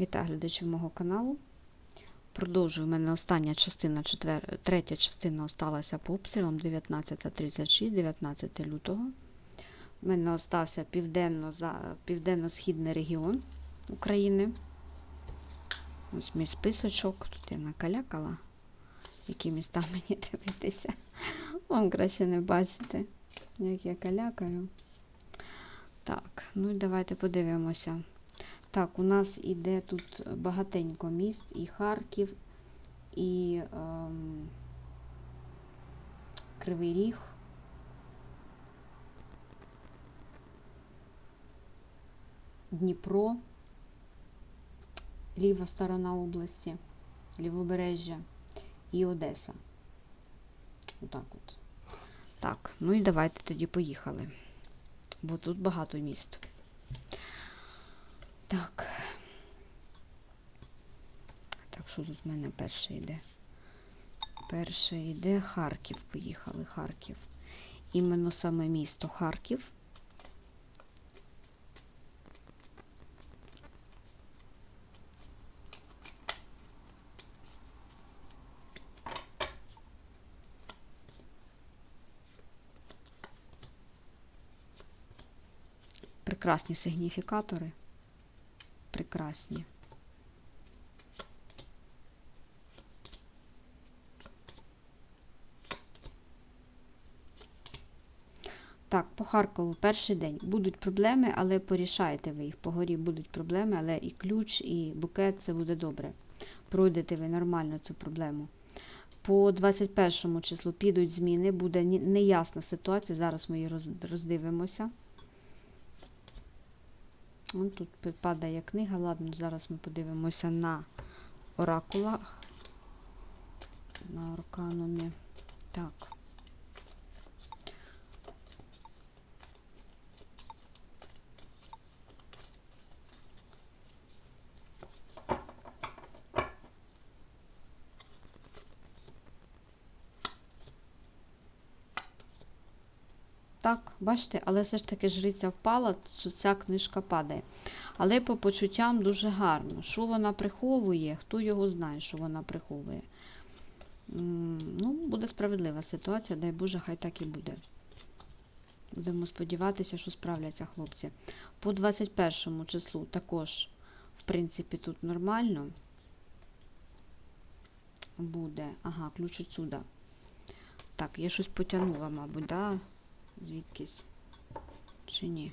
Вітаю глядачів мого каналу. Продовжую, у мене остання частина, четвер... третя частина осталася по обстрілам 19.36, 19 лютого. У мене остався південно... південно-східний регіон України. Ось мій списочок. Тут я накалякала, які міста мені дивитися. Вам краще не бачите, як я калякаю. Так, ну і давайте подивимося. Так, у нас іде тут багатенько міст, і Харків, і ем, Кривий Ріг. Дніпро, ліва сторона області, лівобережжя і Одеса. Отак от. Так, ну і давайте тоді поїхали. Бо тут багато міст. Так. Так, що тут в мене перше йде? Перше йде Харків. Поїхали, Харків. Іменно саме місто Харків. Прекрасні сигніфікатори. Прекрасні. Так, по Харкову перший день. Будуть проблеми, але порішаєте ви їх. По горі будуть проблеми, але і ключ, і букет це буде добре. Пройдете ви нормально цю проблему. По 21 числу підуть зміни, буде неясна ситуація. Зараз ми її роздивимося. Вон тут падає книга. Ладно, зараз ми подивимося на оракулах. На арканумі. Так. Так, бачите, але все ж таки жриця впала, що ця книжка падає. Але по почуттям дуже гарно. Що вона приховує, хто його знає, що вона приховує. Ну, буде справедлива ситуація, дай Боже, хай так і буде. Будемо сподіватися, що справляться хлопці. По 21 числу також, в принципі, тут нормально буде. Ага, ключ отсюда. Так, я щось потягнула, мабуть, да? Звідкись. Чи ні?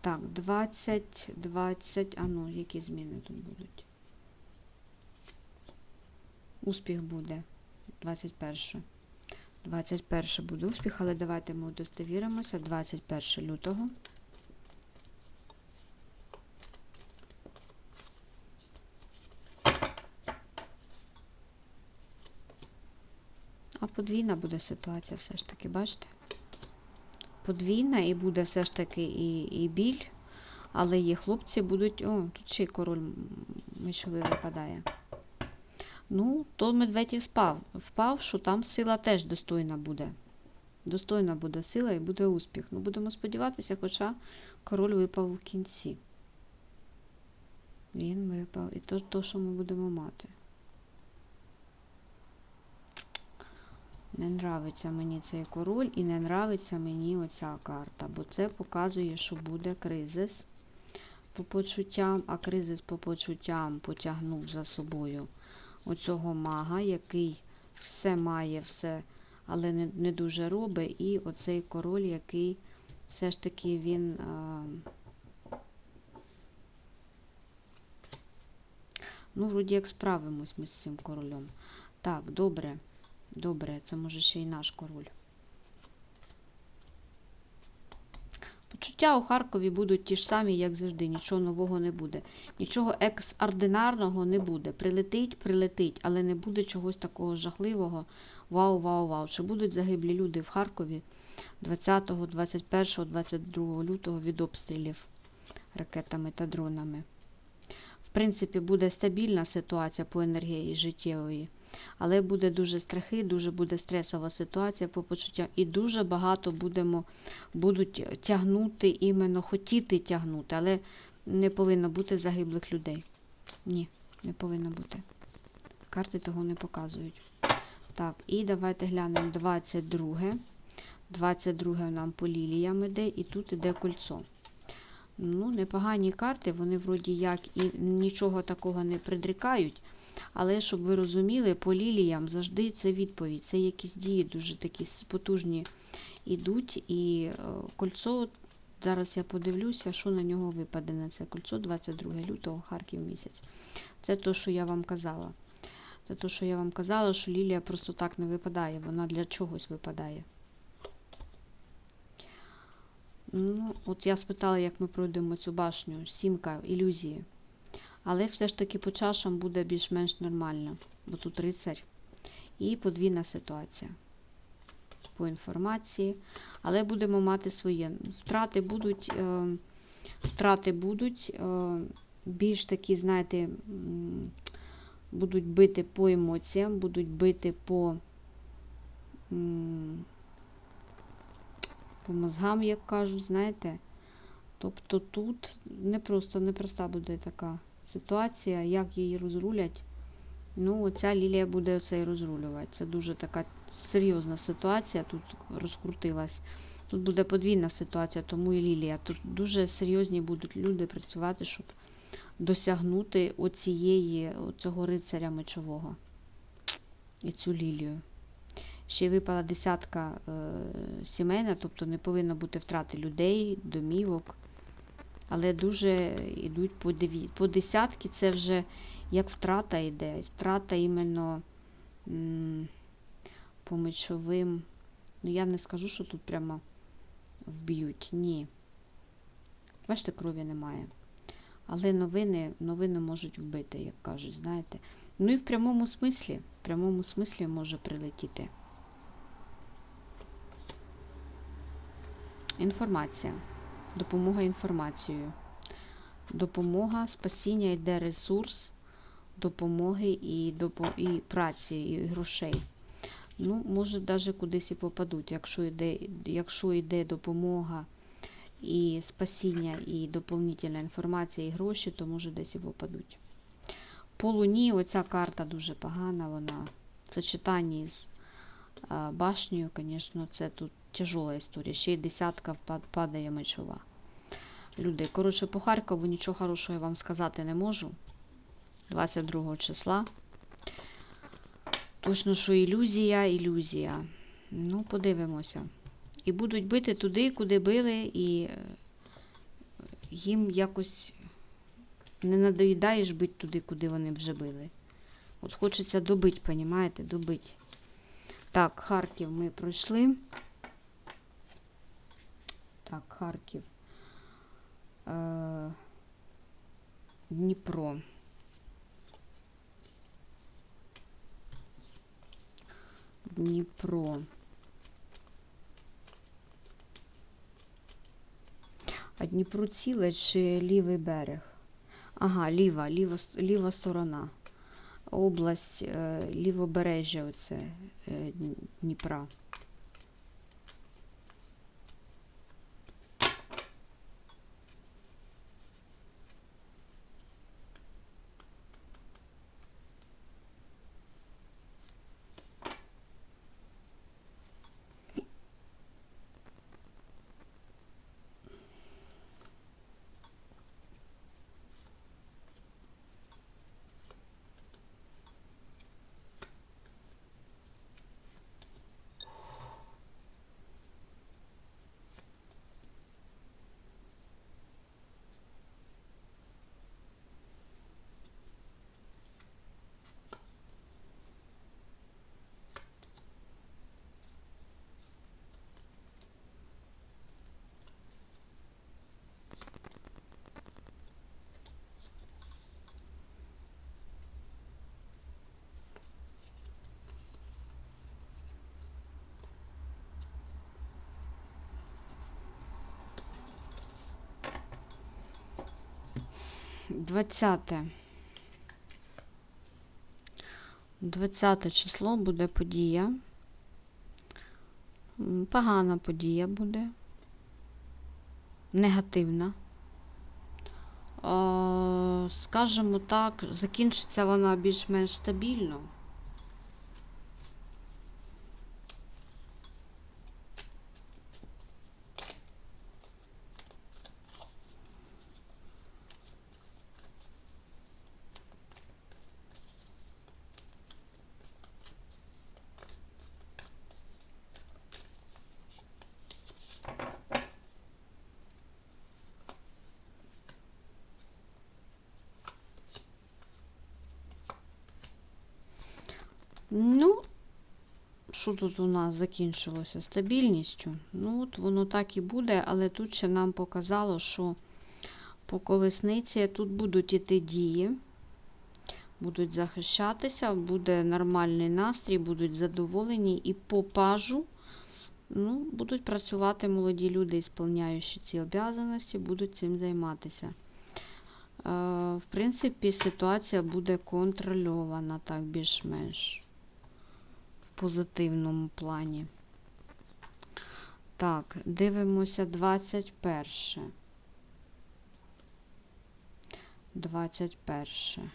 Так, 20, 20. А ну, які зміни тут будуть? Успіх буде. 21. 21 буде успіх, але давайте ми удостовіримося. 21 лютого. А подвійна буде ситуація все ж таки, бачите? Подвійна і буде все ж таки і, і біль, але є хлопці будуть. О, тут ще й король мечовий випадає. Ну, то Медведів спав. Впав, що там сила теж достойна буде. Достойна буде сила і буде успіх. Ну, будемо сподіватися, хоча король випав у кінці. Він випав. І то, то що ми будемо мати. Не нравиться мені цей король і не нравиться мені оця карта, бо це показує, що буде кризис по почуттям, а кризис по почуттям потягнув за собою оцього мага, який все має, все, але не, не дуже робить, і оцей король, який все ж таки він. А, ну, вроді як справимось ми з цим королем. Так, добре. Добре, це може ще й наш король. Почуття у Харкові будуть ті ж самі, як завжди. Нічого нового не буде. Нічого ексординарного не буде. Прилетить, прилетить, але не буде чогось такого жахливого. Вау, вау, вау. Чи будуть загиблі люди в Харкові 20, 21, 22 лютого від обстрілів ракетами та дронами? В принципі, буде стабільна ситуація по енергії життєвої. Але буде дуже страхи, дуже буде стресова ситуація по почуттям, і дуже багато будемо, будуть тягнути, іменно хотіти тягнути, але не повинно бути загиблих людей. Ні, не повинно бути. Карти того не показують. Так, і давайте глянемо 22. 22 нам по ліліям іде, і тут іде кольцо. Ну, непогані карти, вони вроді як і нічого такого не предрікають. Але щоб ви розуміли, по ліліям завжди це відповідь. Це якісь дії дуже такі потужні йдуть. І е, кольцо, зараз я подивлюся, що на нього випаде на це кольцо 22 лютого, Харків місяць. Це те, що я вам казала. Це те, що я вам казала, що лілія просто так не випадає, вона для чогось випадає. Ну, от я спитала, як ми пройдемо цю башню, сімка, ілюзії. Але все ж таки по чашам буде більш-менш нормально, бо тут рицарь. І подвійна ситуація по інформації. Але будемо мати своє. Втрати будуть, е, втрати будуть е, більш такі, знаєте, будуть бити по емоціям, будуть бити по. м, по мозгам, як кажуть, знаєте. Тобто тут не просто непроста буде така ситуація, як її розрулять. Ну, оця лілія буде оце і розрулювати. Це дуже така серйозна ситуація тут розкрутилась. Тут буде подвійна ситуація, тому і лілія. Тут дуже серйозні будуть люди працювати, щоб досягнути оцієї, цього рицаря мечового. І цю лілію. Ще випала десятка е, сімейна, тобто не повинно бути втрати людей, домівок. Але дуже йдуть по деві... по десятки, це вже як втрата йде. Втрата іменно м, по мечовим. Ну, я не скажу, що тут прямо вб'ють. Ні. Бачите, крові немає. Але новини, новини можуть вбити, як кажуть, знаєте. Ну і в прямому смислі, в прямому смислі може прилетіти. Інформація. Допомога інформацією. Допомога, спасіння йде ресурс, допомоги і, допо... і праці, і грошей. Ну, може, навіть кудись і попадуть. Якщо йде, якщо йде допомога і спасіння, і доповнительна інформація, і гроші, то може десь і попадуть. По луні оця карта дуже погана, вона в сочетанні з башнею, звісно, це тут тяжола історія. Ще й десятка падає мечова. Люди, коротше, по Харкову нічого хорошого я вам сказати не можу. 22 числа. Точно, що ілюзія, ілюзія. Ну, подивимося. І будуть бити туди, куди били, і е, їм якось не надоїдаєш бити туди, куди вони вже били. От хочеться добити, понімаєте, добити. Так, Харків ми пройшли. Так, Харків. Е, Дніпро. Дніпро. А Дніпро ціле чи лівий берег? Ага, ліва, ліва, ліва сторона. Область е, лівобережжя оце е, Дніпра. Двадцяте. 20 число буде подія. Погана подія буде. Негативна. Скажімо так, закінчиться вона більш-менш стабільно. Ну, що тут у нас закінчилося? Стабільністю. Ну, от воно так і буде, але тут ще нам показало, що по колесниці тут будуть іти дії, будуть захищатися, буде нормальний настрій, будуть задоволені і по пажу. Ну, будуть працювати молоді люди, ісполняючи ці обов'язаності, будуть цим займатися. Е, В принципі, ситуація буде контрольована, так більш-менш позитивному плані. Так, дивимося 21. 21.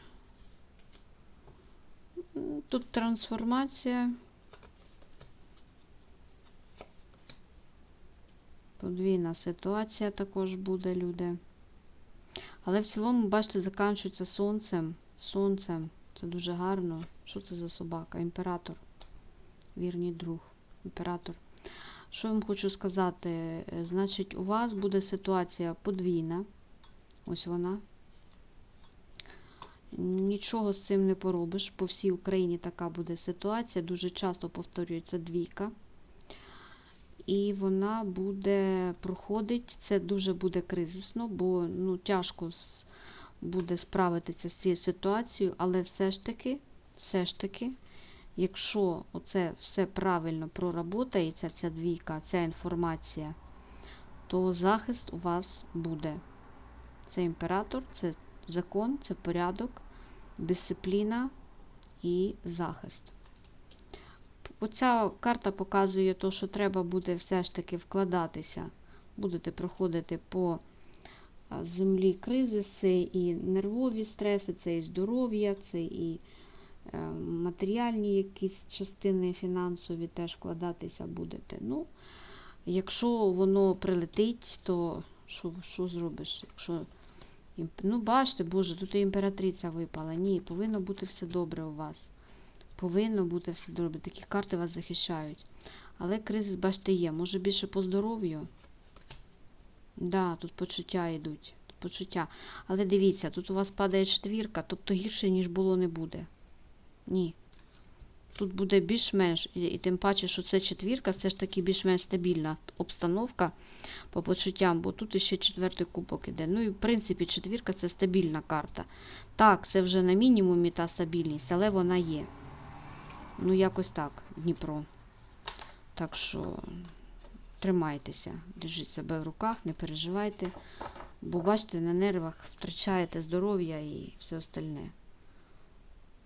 Тут трансформація. Подвійна ситуація також буде, люди. Але в цілому, бачите, заканчується сонцем. Сонцем. Це дуже гарно. Що це за собака? Імператор. Вірний друг. Імператор. Що я вам хочу сказати? Е, Значить, у вас буде ситуація подвійна. Ось вона. Нічого з цим не поробиш. По всій Україні така буде ситуація. Дуже часто повторюється двійка. І вона буде проходить. Це дуже буде кризисно, бо ну, тяжко буде справитися з цією ситуацією, але все ж таки, все ж таки, якщо оце все правильно проработається, ця двійка, ця інформація, то захист у вас буде. Це імператор, це закон, це порядок, дисципліна і захист. Оця карта показує те, що треба буде все ж таки вкладатися. Будете проходити по землі кризиси і нервові стреси, це і здоров'я, це і матеріальні якісь частини фінансові теж вкладатися будете. Ну, якщо воно прилетить, то що, що зробиш? Якщо Ну, бачите, Боже, тут і імператриця випала. Ні, повинно бути все добре у вас. Повинно бути все добре. Такі карти вас захищають. Але кризис, бачите, є. Може більше по здоров'ю? Да, тут почуття йдуть. Тут почуття. Але дивіться, тут у вас падає четвірка, тобто гірше, ніж було, не буде. Ні. Тут буде більш-менш, і, і тим паче, що це четвірка, це ж таки більш-менш стабільна обстановка по почуттям, бо тут іще четвертий кубок іде. Ну і в принципі четвірка це стабільна карта. Так, це вже на мінімумі та стабільність, але вона є. Ну, якось так, Дніпро. Так що тримайтеся, держіть себе в руках, не переживайте. Бо бачите, на нервах втрачаєте здоров'я і все остальне.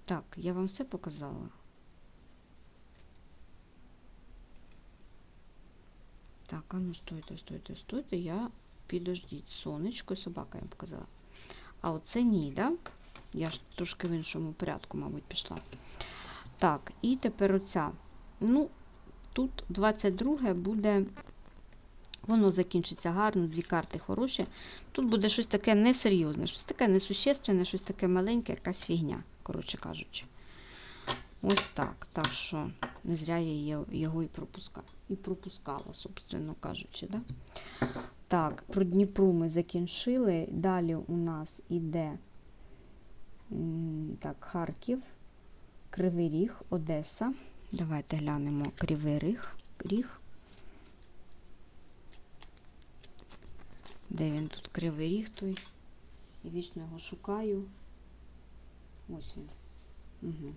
Так, я вам все показала. Так, а ну стойте, стойте, стойте, я підождіть. Сонечко і собака я вам показала. А оце ні, да? Я ж трошки в іншому порядку, мабуть, пішла. Так, і тепер оця. Ну, тут 22 буде. Воно закінчиться гарно, дві карти хороші. Тут буде щось таке несерйозне, щось таке несущественне, щось таке маленьке, якась фігня, коротше кажучи. Ось так. Так що не зря я його і пропускала. І пропускала, собственно кажучи. Да? Так, про Дніпру ми закінчили. Далі у нас іде так, Харків, Кривий Ріг, Одеса. Давайте глянемо Кривий Ріг. Ріг. Де він тут Кривий Ріг той? Я вічно його шукаю. Ось він. Угу.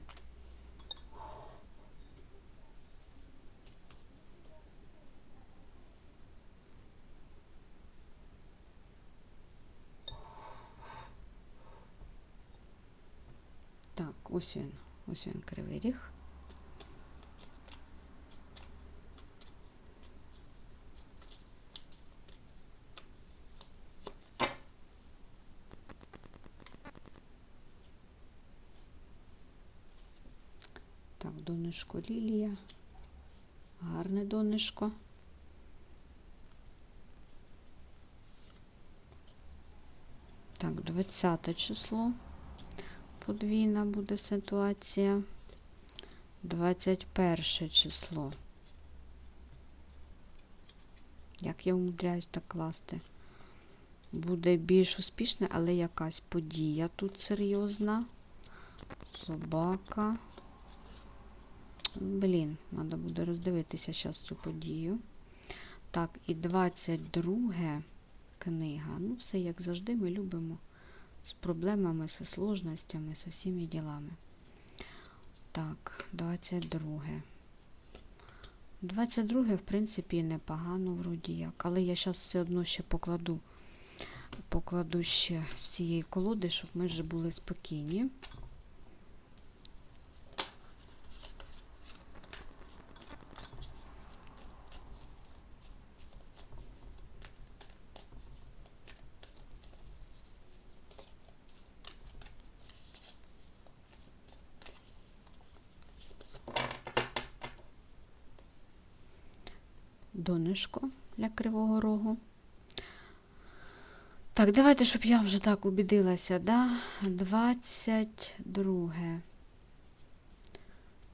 Так, ось він. Ось він кривий ріг. Так, донышко лілія. Гарне донышко. Так, 20 число. Подвійна буде ситуація. 21 число. Як я умудряюсь так класти? Буде більш успішне, але якась подія тут серйозна. Собака. Блін, треба буде роздивитися зараз цю подію. Так, і 22 книга. Ну, все як завжди, ми любимо з проблемами, з сложностями, з всіми ділами. Так, 22. 22, в принципі, непогано, вроді як. Але я зараз все одно ще покладу, покладу ще з цієї колоди, щоб ми вже були спокійні. Донышко для кривого рогу. Так, давайте, щоб я вже так убідилася, да? 22.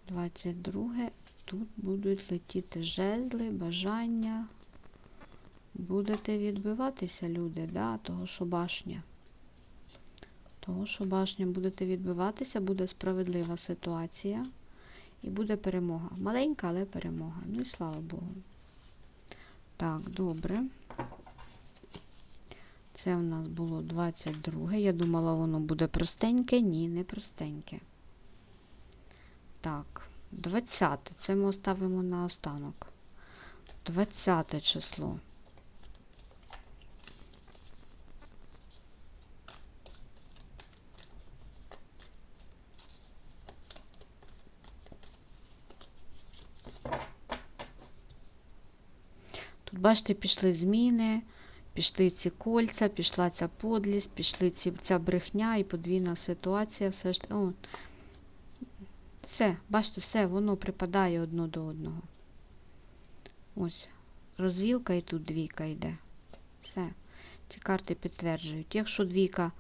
22. Тут будуть летіти жезли, бажання. Будете відбиватися, люди, да? того, що башня. Того, що башня будете відбиватися, буде справедлива ситуація. І буде перемога. Маленька, але перемога. Ну і слава Богу. Так, добре. Це у нас було 22. Я думала, воно буде простеньке. Ні, не простеньке. Так, 20. Це ми оставимо на останок. 20 число. Тут, бачите, пішли зміни, пішли ці кольця, пішла ця подлість, пішли ці, ця брехня і подвійна ситуація. Все ж о, все, бачите, все, воно припадає одно до одного. Ось, розвілка і тут двійка йде. Все. Ці карти підтверджують. Якщо двійка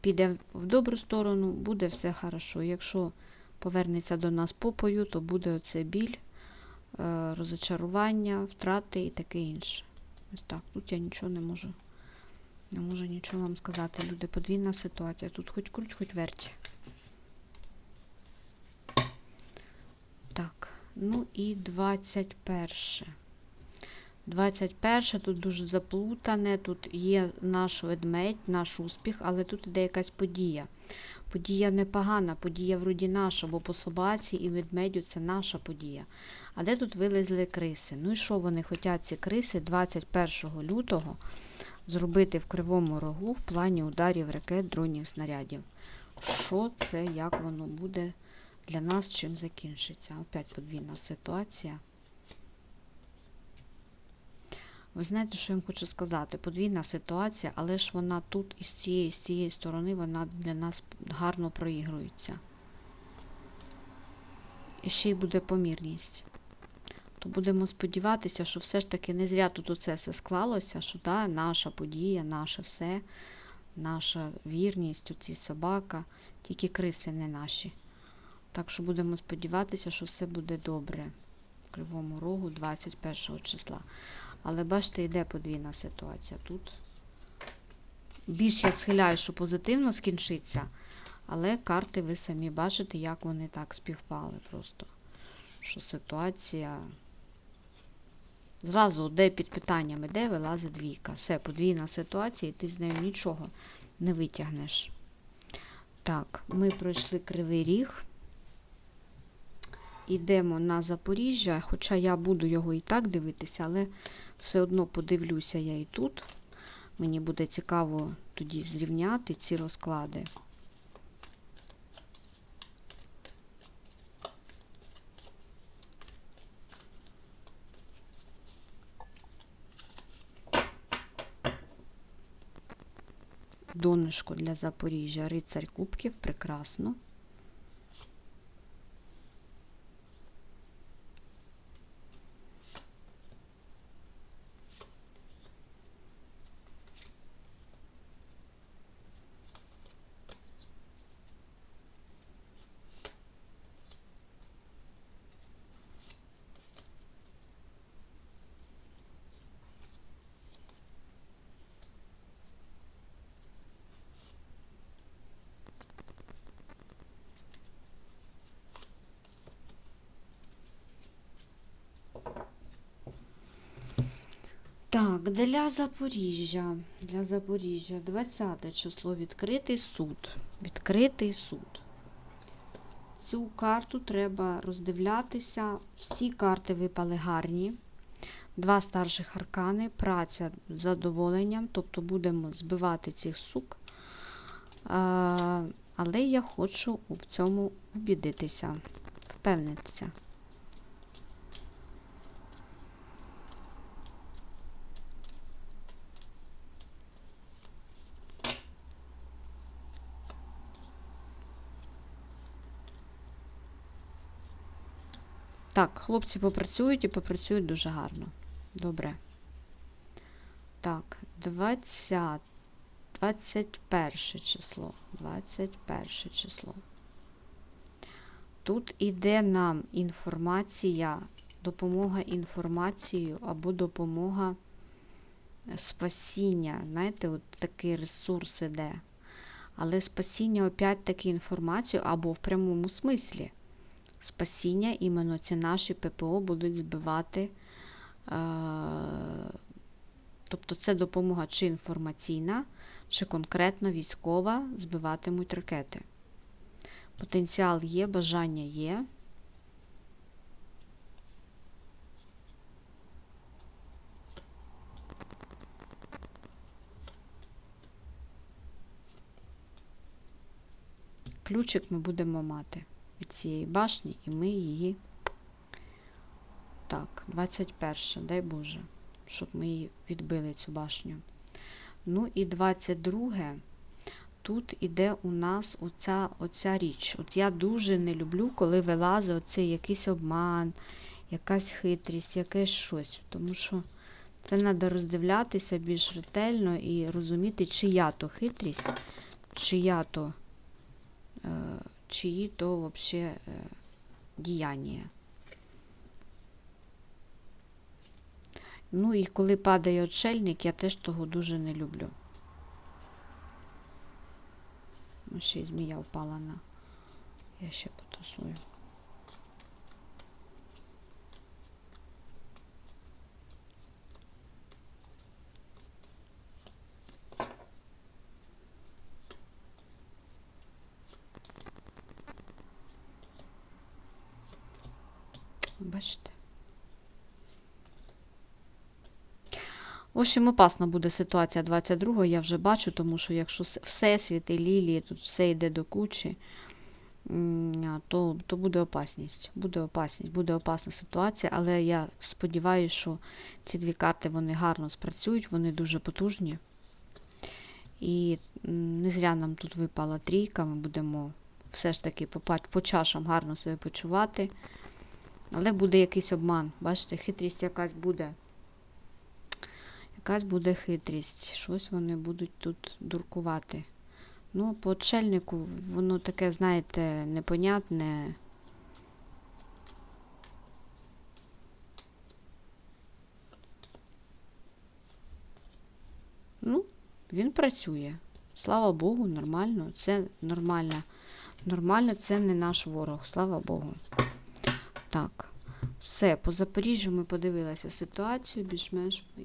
піде в добру сторону, буде все хорошо. Якщо повернеться до нас попою, то буде оце біль розочарування, втрати і таке інше. Ось так. Тут я нічого не можу. Не можу нічого вам сказати. Люди, подвійна ситуація. Тут хоч круть, хоч верть. Так, ну і 21. 21 тут дуже заплутане, тут є наш ведмедь, наш успіх, але тут іде якась подія. Подія непогана, подія вроді наша, бо по собаці і ведмедю це наша подія. А де тут вилезли криси? Ну і що вони хочуть ці криси 21 лютого зробити в кривому рогу в плані ударів ракет, дронів, снарядів? Що це, як воно буде для нас, чим закінчиться? Опять подвійна ситуація. Ви знаєте, що я вам хочу сказати? Подвійна ситуація, але ж вона тут і з цієї, з цієї сторони вона для нас гарно проігрується. І ще й буде помірність. То будемо сподіватися, що все ж таки не зря тут оце все склалося, що та, наша подія, наше все, наша вірність, оці собака, тільки криси не наші. Так що будемо сподіватися, що все буде добре в Кривому Рогу 21 числа. Але бачите, йде подвійна ситуація тут. Більш я схиляю, що позитивно скінчиться, але карти ви самі бачите, як вони так співпали просто. Що ситуація. Зразу, де під питанням іде, вилазить двійка. Все, подвійна ситуація, і ти з нею нічого не витягнеш. Так, ми пройшли кривий ріг. Йдемо на Запоріжжя, хоча я буду його і так дивитися, але все одно подивлюся я і тут. Мені буде цікаво тоді зрівняти ці розклади. Донышко для Запоріжжя, рицарь кубків, прекрасно. Так, для Запоріжжя. Для Запоріжжя 20 число відкритий суд. Відкритий суд. Цю карту треба роздивлятися. Всі карти випали гарні. Два старших аркани, праця з задоволенням, тобто будемо збивати цих сук. Але я хочу в цьому убідитися, впевнитися. Так, хлопці попрацюють і попрацюють дуже гарно. Добре. Так, 20, 21 число. 21 число. Тут іде нам інформація, допомога інформацією або допомога спасіння. Знаєте, от такий ресурс іде. Але спасіння, опять-таки, інформацію або в прямому смислі спасіння, іменно ці наші ППО будуть збивати. Е, тобто це допомога чи інформаційна, чи конкретно військова збиватимуть ракети. Потенціал є, бажання є. Ключик ми будемо мати від цієї башні, і ми її. Так, 21, дай Боже, щоб ми її відбили цю башню. Ну і 22. Тут іде у нас оця, оця річ. От я дуже не люблю, коли вилазить оцей якийсь обман, якась хитрість, якесь щось. Тому що це треба роздивлятися більш ретельно і розуміти, чия то хитрість, чия то. Е, чиї то вообще э, діяння. Ну і коли падає отшельник, я теж того дуже не люблю. Ну, ще й змія впала на. Я ще потасую. Бачите? В общем, опасна буде ситуація 22-го, я вже бачу, тому що якщо всесвіт і лілії, тут все йде до кучі, то то буде опасність. Буде опасність, буде опасна ситуація, але я сподіваюся, що ці дві карти вони гарно спрацюють, вони дуже потужні. І не зря нам тут випала трійка, ми будемо все ж таки по, по чашам гарно себе почувати. Але буде якийсь обман. Бачите, хитрість якась буде. Якась буде хитрість. Щось вони будуть тут дуркувати. Ну, по отшельнику воно таке, знаєте, непонятне. Ну, він працює. Слава Богу, нормально. Це нормально. Нормально, це не наш ворог. Слава Богу. Так, все, по Запоріжжю ми подивилися ситуацію, більш-менш е,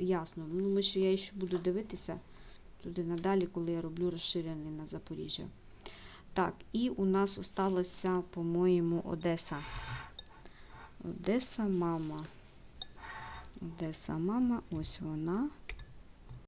ясно. Ну, ми ще, Я ще буду дивитися туди надалі, коли я роблю розширений на Запоріжжя. Так, і у нас осталося, по-моєму, Одеса. Одеса мама. Одеса мама, ось вона.